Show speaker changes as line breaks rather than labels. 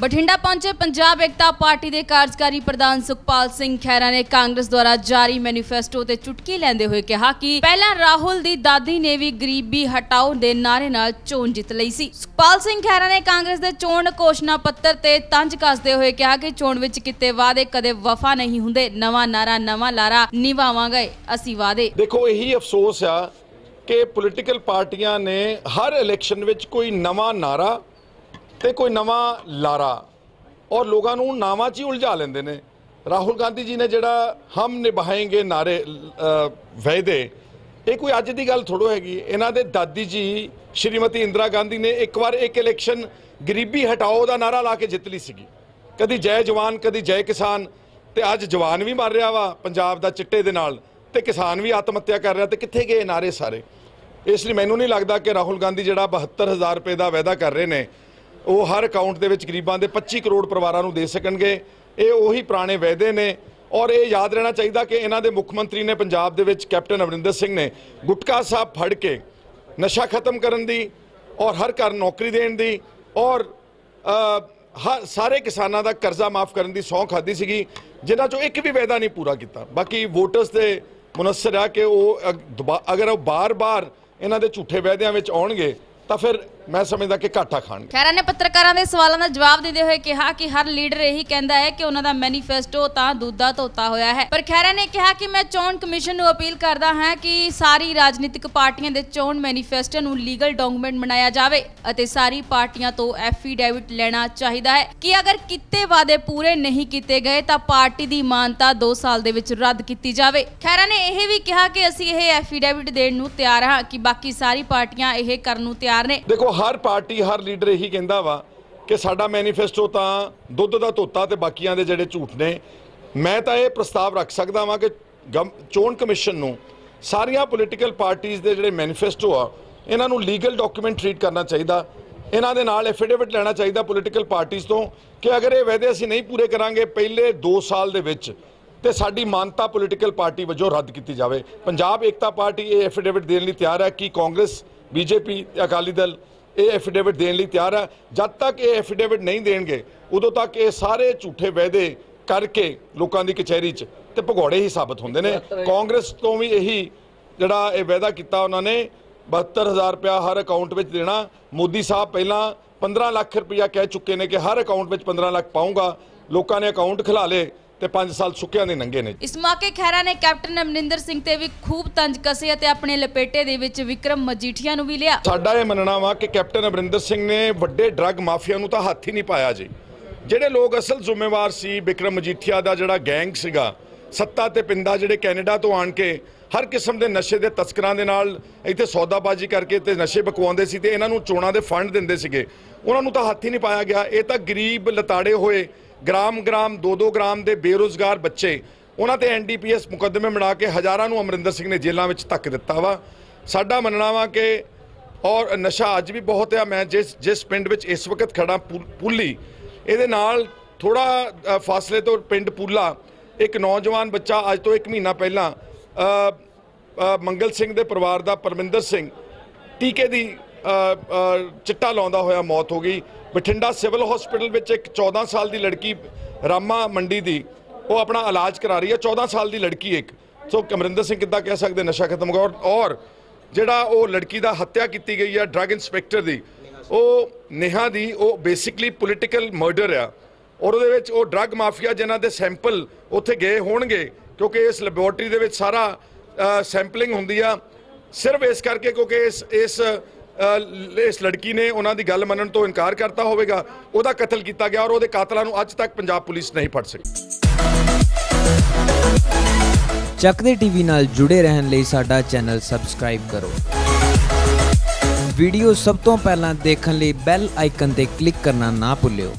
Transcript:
ਬਠਿੰਡਾ ਪਹੁੰਚੇ ਪੰਜਾਬ ਏਕਤਾ ਪਾਰਟੀ ਦੇ ਕਾਰਜਕਾਰੀ ਪ੍ਰਧਾਨ ਸੁਖਪਾਲ ਸਿੰਘ ਖਹਿਰਾ ਨੇ ਕਾਂਗਰਸ ਦੁਆਰਾ ਜਾਰੀ ਮੈਨੀਫੈਸਟੋ ਤੇ ਚੁਟਕੀ ਲੈਂਦੇ ਹੋਏ ਕਿਹਾ ਕਿ ਪਹਿਲਾਂ ਰਾਹੁਲ ਦੀ ਦਾਦੀ ਨੇ ਵੀ ਗਰੀਬੀ ਹਟਾਓ ਦੇ ਨਾਰੇ ਨਾਲ ਚੋਣ ਜਿੱਤ ਲਈ ਸੀ। ਸੁਖਪਾਲ ਸਿੰਘ ਖਹਿਰਾ ਨੇ ਕਾਂਗਰਸ ਦੇ ਚੋਣ ਘੋਸ਼ਣਾ ਪੱਤਰ ਤੇ ਤੰਜ ਕੱਸਦੇ ਹੋਏ ਕਿਹਾ ਕਿ ਚੋਣ ਵਿੱਚ ਕੀਤੇ ਵਾਅਦੇ ਕਦੇ ਵਫਾ ਨਹੀਂ ਹੁੰਦੇ, ਨਵਾਂ ਨਾਰਾ, ਨਵਾਂ ਲਾਰਾ ਨਿਭਾਵਾਂਗੇ ਅਸੀਂ ਵਾਅਦੇ।
ਦੇਖੋ, ਇਹੀ ਅਫਸੋਸ ਆ ਕਿ ਪੋਲੀਟੀਕਲ ਪਾਰਟੀਆਂ ਨੇ ਹਰ ਇਲੈਕਸ਼ਨ ਵਿੱਚ ਕੋਈ ਨਵਾਂ ਨਾਰਾ ਤੇ ਕੋਈ ਨਵਾਂ ਲਾਰਾ। ਔਰ ਲੋਕਾਂ ਨੂੰ ਨਾਵਾਂ 'ਚ ਹੀ ਉਲਝਾ ਲੈਂਦੇ ਨੇ। ਰਾਹੁਲ ਗਾਂਧੀ ਜੀ ਨੇ ਜਿਹੜਾ ਹਮ ਨਿਭਾਏਂਗੇ ਨਾਰੇ ਅ, ਵਾਅਦੇ ਇਹ ਕੋਈ ਅੱਜ ਦੀ ਗੱਲ ਥੋੜੋ ਹੈਗੀ। ਇਹਨਾਂ ਦੇ ਦਾਦੀ ਜੀ ਸ਼੍ਰੀਮਤੀ ਇੰਦਰਾ ਗਾਂਧੀ ਨੇ ਇੱਕ ਵਾਰ ਇੱਕ ਇਲੈਕਸ਼ਨ ਗਰੀਬੀ ਹਟਾਓ ਦਾ ਨਾਰਾ ਲਾ ਕੇ ਜਿੱਤ ਲਈ ਸੀਗੀ। ਕਦੀ ਜੈ ਜਵਾਨ ਕਦੀ ਜੈ ਕਿਸਾਨ। ਤੇ ਅੱਜ ਜਵਾਨ ਵੀ ਮਰ ਰਿਹਾ ਵਾ ਪੰਜਾਬ ਦਾ ਚਿੱਟੇ ਦੇ ਨਾਲ ਤੇ ਕਿਸਾਨ ਵੀ ਆਤਮ ਹੱਤਿਆ ਕਰ ਰਿਹਾ ਤੇ ਕਿੱਥੇ ਗਏ ਨਾਰੇ ਸਾਰੇ? ਇਸ ਲਈ ਮੈਨੂੰ ਨਹੀਂ ਲੱਗਦਾ ਕਿ ਰਾਹੁਲ ਗਾਂਧੀ ਜਿਹੜਾ 72000 ਰੁਪਏ ਦਾ ਵਾਅਦਾ ਕਰ ਰਹੇ ਨੇ ਉਹ ਹਰ ਅਕਾਊਂਟ ਦੇ ਵਿੱਚ ਗਰੀਬਾਂ ਦੇ 25 ਕਰੋੜ ਪਰਿਵਾਰਾਂ ਨੂੰ ਦੇ ਸਕਣਗੇ। ਇਹ ਉਹੀ ਪੁਰਾਣੇ ਵਾਅਦੇ ਨੇ ਔਰ ਇਹ ਯਾਦ ਰਹਿਣਾ ਚਾਹੀਦਾ ਕਿ ਇਹਨਾਂ ਦੇ ਮੁੱਖ ਮੰਤਰੀ ਨੇ ਪੰਜਾਬ ਦੇ ਵਿੱਚ ਕੈਪਟਨ ਅਮਰਿੰਦਰ ਸਿੰਘ ਨੇ ਗੁਟਕਾ ਸਾਹਿਬ ਫੜ ਕੇ ਨਸ਼ਾ ਖਤਮ ਕਰਨ ਦੀ ਔਰ ਹਰ ਘਰ ਨੌਕਰੀ ਦੇਣ ਦੀ ਔਰ ਹ- ਸਾਰੇ ਕਿਸਾਨਾਂ ਦਾ ਕਰਜ਼ਾ ਮਾਫ ਕਰਨ ਦੀ ਸੌਂ ਖਾਦੀ ਸੀਗੀ, ਜਿਨ੍ਹਾਂ ਚੋਂ ਇੱਕ ਵੀ ਵਾਅਦਾ ਨਹੀਂ ਪੂਰਾ ਕੀਤਾ। ਬਾਕੀ ਵੋਟਰਸ ਤੇ ਮੁਨਸਰ ਆ ਕਿ ਉਹ ਅਗ- ਅਗਰ ਉਹ ਬਾਰ-ਬਾਰ ਇਹਨਾਂ ਦੇ ਝੂਠੇ ਵਾਅਦਿਆਂ ਵਿੱਚ ਆਉਣਗੇ, ਤਾਂ ਫਿਰ ਮੈਂ ਸਮਝਦਾ ਕਿ ਘਾਟਾ ਖਾਣਗੇ।
ਖੈਰਾ ਨੇ ਪੱਤਰਕਾਰਾਂ ਦੇ ਸਵਾਲਾਂ ਦਾ ਜਵਾਬ ਦਿੰਦੇ ਹੋਏ ਕਿਹਾ ਕਿ ਹਰ ਲੀਡਰ ਇਹੀ ਕਹਿੰਦਾ ਹੈ ਕਿ ਉਹਨਾਂ ਦਾ ਮੈਨੀਫੈਸਟੋ ਤਾਂ ਦੁੱਧਾ ਧੋਤਾ ਹੋਇਆ ਹੈ। ਪਰ ਖੈਰਾ ਨੇ ਕਿਹਾ ਕਿ ਮੈਂ ਚੋਣ ਕਮਿਸ਼ਨ ਨੂੰ ਅਪੀਲ ਕਰਦਾ ਹਾਂ ਕਿ ਸਾਰੀ ਰਾਜਨੀਤਿਕ ਪਾਰਟੀਆਂ ਦੇ ਚੋਣ ਮੈਨੀਫੈਸਟੋ ਨੂੰ ਲੀਗਲ ਡਾਕੂਮੈਂਟ ਬਣਾਇਆ ਜਾਵੇ ਅਤੇ ਸਾਰੀ ਪਾਰਟੀਆਂ ਤੋਂ ਐਫੀਡੇਵਿਟ ਲੈਣਾ ਚਾਹੀਦਾ ਹੈ ਕਿ ਅਗਰ ਕੀਤੇ ਵਾਅਦੇ ਪੂਰੇ ਨਹੀਂ ਕੀਤੇ ਗਏ ਤਾਂ ਪਾਰਟੀ ਦੀ ਮਾਨਤਾ 2 ਸਾਲ ਦੇ ਵਿੱਚ ਰੱਦ ਕੀਤੀ ਜਾਵੇ। ਖੈਰਾ ਨੇ ਇਹ ਵੀ ਕਿਹਾ ਕਿ ਅਸੀਂ ਇਹ ਐਫੀਡੇਵਿਟ ਦੇਣ ਨੂੰ ਤਿਆਰ ਹਾਂ ਕਿ ਬਾਕੀ ਸਾਰੀ ਪਾਰਟੀਆਂ ਇਹ ਕਰਨ ਨੂੰ ਤਿਆਰ ਨੇ।
ਦੇਖੋ ਹਰ ਪਾਰਟੀ, ਹਰ ਲੀਡਰ ਇਹੀ ਕਹਿੰਦਾ ਵਾ ਕਿ ਸਾਡਾ ਮੈਨੀਫੈਸਟੋ ਤਾਂ ਦੁੱਧ ਦਾ ਧੋਤਾ ਤੇ ਬਾਕੀਆਂ ਦੇ ਜਿਹੜੇ ਝੂਠ ਨੇ। ਮੈਂ ਤਾਂ ਇਹ ਪ੍ਰਸਤਾਵ ਰੱਖ ਸਕਦਾ ਵਾਂ ਕਿ ਗਮ- ਚੋਣ ਕਮਿਸ਼ਨ ਨੂੰ ਸਾਰੀਆਂ ਪੋਲੀਟੀਕਲ ਪਾਰਟੀਆਂ ਦੇ ਜਿਹੜੇ ਮੈਨੀਫੈਸਟੋ ਆ, ਇਹਨਾਂ ਨੂੰ ਲੀਗਲ ਡਾਕੂਮੈਂਟ ਟ੍ਰੀਟ ਕਰਨਾ ਚਾਹੀਦਾ। ਇਹਨਾਂ ਦੇ ਨਾਲ ਐਫੀਡੇਵਿਟ ਲੈਣਾ ਚਾਹੀਦਾ ਪੋਲੀਟੀਕਲ ਪਾਰਟੀਆਂ ਤੋਂ ਕਿ ਅਗਰ ਇਹ ਵਾਅਦੇ ਅਸੀਂ ਨਹੀਂ ਪੂਰੇ ਕਰਾਂਗੇ ਪਹਿਲੇ 2 ਸਾਲ ਦੇ ਵਿੱਚ ਤੇ ਸਾਡੀ ਮਾਨਤਾ ਪੋਲੀਟੀਕਲ ਪਾਰਟੀ ਵਜੋਂ ਰੱਦ ਕੀਤੀ ਜਾਵੇ। ਪੰਜਾਬ ਏਕਤਾ ਪਾਰਟੀ ਇਹ ਐਫੀਡੇਵਿਟ ਦੇਣ ਲਈ ਤਿਆਰ ਹੈ ਕਿ ਕਾਂਗਰਸ, ਬੀਜੇਪੀ, ਅਕਾਲੀ ਦਲ ਇਹ ਐਫੀਡੇਵਿਟ ਦੇਣ ਲਈ ਤਿਆਰ ਹੈ। ਜਦ ਤੱਕ ਇਹ ਐਫੀਡੇਵਿਟ ਨਹੀਂ ਦੇਣਗੇ ਉਦੋਂ ਤੱਕ ਇਹ ਸਾਰੇ ਝੂਠੇ ਵਾਅਦੇ ਕਰਕੇ ਲੋਕਾਂ ਦੀ ਕਚਹਿਰੀ 'ਚ ਤੇ ਭਗੌੜੇ ਹੀ ਸਾਬਤ ਹੁੰਦੇ ਨੇ। ਕਾਂਗਰਸ ਤੋਂ ਵੀ ਇਹੀ ਜਿਹੜਾ ਇਹ ਵਾਅਦਾ ਕੀਤਾ ਉਹਨਾਂ ਨੇ 72000 ਰੁਪਇਆ ਹਰ ਅਕਾਊਂਟ ਵਿੱਚ ਦੇਣਾ। ਮੋਦੀ ਸਾਹਿਬ ਪਹਿਲਾਂ 15 ਲੱਖ ਰੁਪਇਆ ਕਹਿ ਚੁੱਕੇ ਨੇ ਕਿ ਹਰ ਅਕਾਊਂਟ ਵਿੱਚ 15 ਲੱਖ ਪਾਉਂਗਾ ਲੋਕਾਂ ਨੇ ਅਕਾਊਂਟ ਖਿਲਾ ਲੇ ਤੇ 5 ਸਾਲ ਸੁੱਕਿਆਂ ਦੇ ਨੰਗੇ ਨੇ
ਇਸ ਮੌਕੇ ਖੈਰਾ ਨੇ ਕੈਪਟਨ ਅਮਰਿੰਦਰ ਸਿੰਘ ਤੇ ਵੀ ਖੂਬ ਤੰਜ ਕਸੇ ਅਤੇ ਆਪਣੇ ਲਪੇਟੇ ਦੇ ਵਿੱਚ ਵਿਕਰਮ ਮਜੀਠੀਆ ਨੂੰ ਵੀ ਲਿਆ।
ਸਾਡਾ ਇਹ ਮੰਨਣਾ ਵਾ ਕਿ ਕੈਪਟਨ ਅਮਰਿੰਦਰ ਸਿੰਘ ਨੇ ਵੱਡੇ ਡਰੱਗ ਮਾਫੀਆ ਨੂੰ ਤਾਂ ਹੱਥ ਹੀ ਨਹੀਂ ਪਾਇਆ ਜੀ। ਜਿਹੜੇ ਲੋਕ ਅਸਲ ਜ਼ਿੰਮੇਵਾਰ ਸੀ ਵਿਕਰਮ ਮਜੀਠੀਆ ਦਾ ਜਿਹੜਾ ਗੈਂਗ ਸੀਗਾ ਸੱਤਾ ਤੇ ਪਿੰਦਾ ਜਿਹੜੇ ਕੈਨੇਡਾ ਤੋਂ ਆਣ ਕੇ ਹਰ ਕਿਸਮ ਦੇ ਨਸ਼ੇ ਦੇ ਤਸਕਰਾਂ ਦੇ ਨਾਲ ਇੱਥੇ ਸੌਦਾਬਾਜ਼ੀ ਕਰਕੇ ਤੇ ਨਸ਼ੇ ਬਕਵਾਉਂਦੇ ਸੀ ਤੇ ਇਹਨਾਂ ਨੂੰ ਚੋਣਾਂ ਦੇ ਫੰਡ ਦਿੰਦੇ ਸੀਗੇ ਉਹਨਾਂ ਨੂੰ ਤਾਂ ਹੱਥ ਹੀ ਨਹੀਂ ਪਾਇਆ ਗਿਆ। ਇਹ ਤਾਂ ਗਰੀਬ ਲਤਾੜੇ ਹੋਏ ਗ੍ਰਾਮ ਗ੍ਰਾਮ 2-2 ਗ੍ਰਾਮ ਦੇ ਬੇਰੋਜ਼ਗਾਰ ਬੱਚੇ ਉਹਨਾਂ ਤੇ ਐਨਡੀਪੀਐਸ ਮੁਕੱਦਮੇ ਬਣਾ ਕੇ ਹਜ਼ਾਰਾਂ ਨੂੰ ਅਮਰਿੰਦਰ ਸਿੰਘ ਨੇ ਜੇਲ੍ਹਾਂ ਵਿੱਚ ਧੱਕ ਦਿੱਤਾ ਵਾ। ਸਾਡਾ ਮੰਨਣਾ ਵਾ ਕਿ ਔਰ ਨਸ਼ਾ ਅੱਜ ਵੀ ਬਹੁਤ ਆ। ਮੈਂ ਜਿਸ ਜਿਸ ਪਿੰਡ ਵਿੱਚ ਇਸ ਵਕਤ ਖੜਾ ਪੁ- ਪੁੱਲੀ, ਇਹਦੇ ਨਾਲ ਥੋੜਾ ਫਾਸਲੇ ਤੋਂ ਪਿੰਡ ਪੂਲਾ, ਇੱਕ ਨੌਜਵਾਨ ਬੱਚਾ ਅੱਜ ਤੋਂ 1 ਮਹੀਨਾ ਪਹਿਲਾਂ ਮੰਗਲ ਸਿੰਘ ਦੇ ਪਰਿਵਾਰ ਦਾ ਪਰਮਿੰਦਰ ਸਿੰਘ, ਟੀਕੇ ਦੀ ਚਿੱਟਾ ਲਾਉਂਦਾ ਹੋਇਆ ਮੌਤ ਹੋ ਗਈ। ਬਠਿੰਡਾ ਸਿਵਲ ਹਸਪੀਟਲ ਵਿੱਚ ਇੱਕ 14 ਸਾਲ ਦੀ ਲੜਕੀ ਰਾਮਾ ਮੰਡੀ ਦੀ, ਉਹ ਆਪਣਾ ਇਲਾਜ ਕਰਾ ਰਹੀ ਹੈ 14 ਸਾਲ ਦੀ ਲੜਕੀ ਇੱਕ। ਸੋ ਕਮਰਿੰਦਰ ਸਿੰਘ ਕਿੱਦਾਂ ਕਹਿ ਸਕਦੇ, ਨਸ਼ਾ ਖਤਮ ਹੋ ਔਰ ਜਿਹੜਾ ਉਹ ਲੜਕੀ ਦਾ ਹੱਤਿਆ ਕੀਤੀ ਗਈ ਹੈ, ਡਰੱਗ ਇਨਸਪੈਕਟਰ ਦੀ, ਉਹ ਨੇਹਾ ਦੀ, ਉਹ ਬੇਸਿਕਲੀ ਪੋਲੀਟੀਕਲ ਮਰਡਰ ਆ। ਔਰ ਉਹਦੇ ਵਿੱਚ ਉਹ ਡਰੱਗ ਮਾਫੀਆ ਜਿਨ੍ਹਾਂ ਦੇ ਸੈਂਪਲ ਉੱਥੇ ਗਏ ਹੋਣਗੇ, ਕਿਉਂਕਿ ਇਸ ਲੈਬੋਰਟਰੀ ਦੇ ਵਿੱਚ ਸਾਰਾ ਸੈਂਪਲਿੰਗ ਹੁੰਦੀ ਆ। ਸਿਰਫ ਇਸ ਕਰਕੇ ਕਿਉਂਕਿ ਇਸ ਇਸ ਇਸ ਲੜਕੀ ਨੇ ਉਹਨਾਂ ਦੀ ਗੱਲ ਮੰਨਣ ਤੋਂ ਇਨਕਾਰ ਕਰਤਾ ਹੋਵੇਗਾ, ਉਹਦਾ ਕਤਲ ਕੀਤਾ ਗਿਆ ਔਰ ਉਹਦੇ ਕਾਤਲਾਂ ਨੂੰ ਅੱਜ ਤੱਕ ਪੰਜਾਬ ਪੁਲਿਸ ਨਹੀਂ ਫੜ ਸਕੀ।
ਚੱਕਦੇ ਟੀਵੀ ਨਾਲ ਜੁੜੇ ਰਹਿਣ ਲਈ ਸਾਡਾ ਚੈਨਲ ਸਬਸਕ੍ਰਾਈਬ ਕਰੋ। ਵੀਡੀਓ ਸਭ ਤੋਂ ਪਹਿਲਾਂ ਦੇਖਣ ਲਈ ਬੈਲ ਆਈਕਨ ਤੇ ਕਲਿੱਕ ਕਰਨਾ ਨਾ ਭੁੱਲਿਓ।